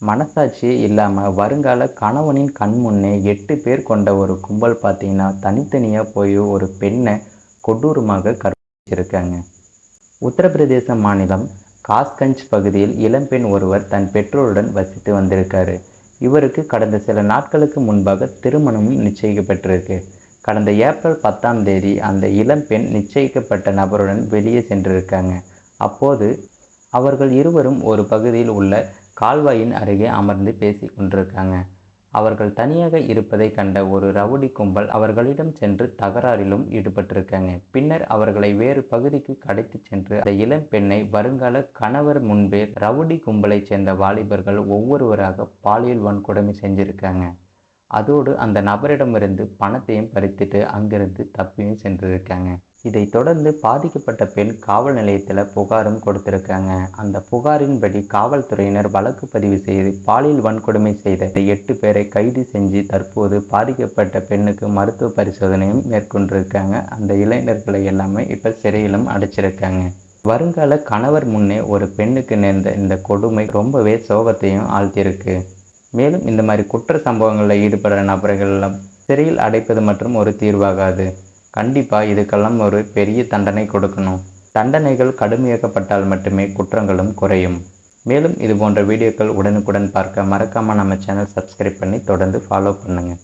மனசாட்சியே இல்லாமல் வருங்கால கணவனின் கண் முன்னே எட்டு பேர் கொண்ட ஒரு கும்பல் பார்த்தீங்கன்னா தனித்தனியாக போய் ஒரு பெண்ணை கொடூரமாக கற்பிச்சிருக்காங்க உத்தரப்பிரதேச மாநிலம் காஸ்கஞ்ச் பகுதியில் இளம்பெண் ஒருவர் தன் பெற்றோருடன் வசித்து வந்திருக்காரு. இவருக்கு கடந்த சில நாட்களுக்கு முன்பாக திருமணமும் நிச்சயிக்கப்பட்டிருக்கு. கடந்த ஏப்ரல் பத்தாம் தேதி அந்த இளம்பெண் நிச்சயிக்கப்பட்ட நபருடன் வெளியே சென்றிருக்காங்க. அப்போது அவர்கள் இருவரும் ஒரு பகுதியில் உள்ள கால்வாயின் அருகே அமர்ந்து பேசி கொண்டிருக்காங்க. அவர்கள் தனியாக இருப்பதை கண்ட ஒரு ரவுடி கும்பல் அவர்களிடம் சென்று தகராறிலும் ஈடுபட்டிருக்காங்க. பின்னர் அவர்களை வேறு பகுதிக்கு கடத்தி சென்று அந்த இளம் பெண்ணை வருங்கால கணவர் முன்பே ரவுடி கும்பலைச் சேர்ந்த வாலிபர்கள் ஒவ்வொருவராக பாலியல் வன்கொடுமை செஞ்சிருக்காங்க. அதோடு அந்த நபரிடமிருந்து பணத்தையும் பறித்துட்டு அங்கிருந்து தப்பியும் சென்றிருக்காங்க. இதை தொடர்ந்து பாதிக்கப்பட்ட பெண் காவல் நிலையத்தில் புகாரும் கொடுத்திருக்காங்க. அந்த புகாரின்படி காவல்துறையினர் வழக்கு பதிவு செய்து பாலியல் வன்கொடுமை செய்த எட்டு பேரை கைது செஞ்சு தற்போது பாதிக்கப்பட்ட பெண்ணுக்கு மருத்துவ பரிசோதனையும் மேற்கொண்டிருக்காங்க. அந்த இளைஞர்களை எல்லாமே இப்போ சிறையிலும் அடைச்சிருக்காங்க. வருங்கால கணவர் முன்னே ஒரு பெண்ணுக்கு நேர்ந்த இந்த கொடுமை ரொம்பவே சோகத்தையும் ஆழ்த்தியிருக்கு. மேலும் இந்த மாதிரி குற்ற சம்பவங்களில் ஈடுபடுற நபர்கள் சிறையில் அடைப்பது மற்றும் ஒரு தீர்வாகாது. கண்டிப்பாக இதுக்கெல்லாம் ஒரு பெரிய தண்டனை கொடுக்கணும். தண்டனைகள் கடுமையாக்கப்பட்டால் மட்டுமே குற்றங்களும் குறையும். மேலும் இது போன்ற வீடியோக்கள் உடனுக்குடன் பார்க்க மறக்காமல் நம்ம சேனல் சப்ஸ்கிரைப் பண்ணி தொடர்ந்து ஃபாலோ பண்ணுங்கள்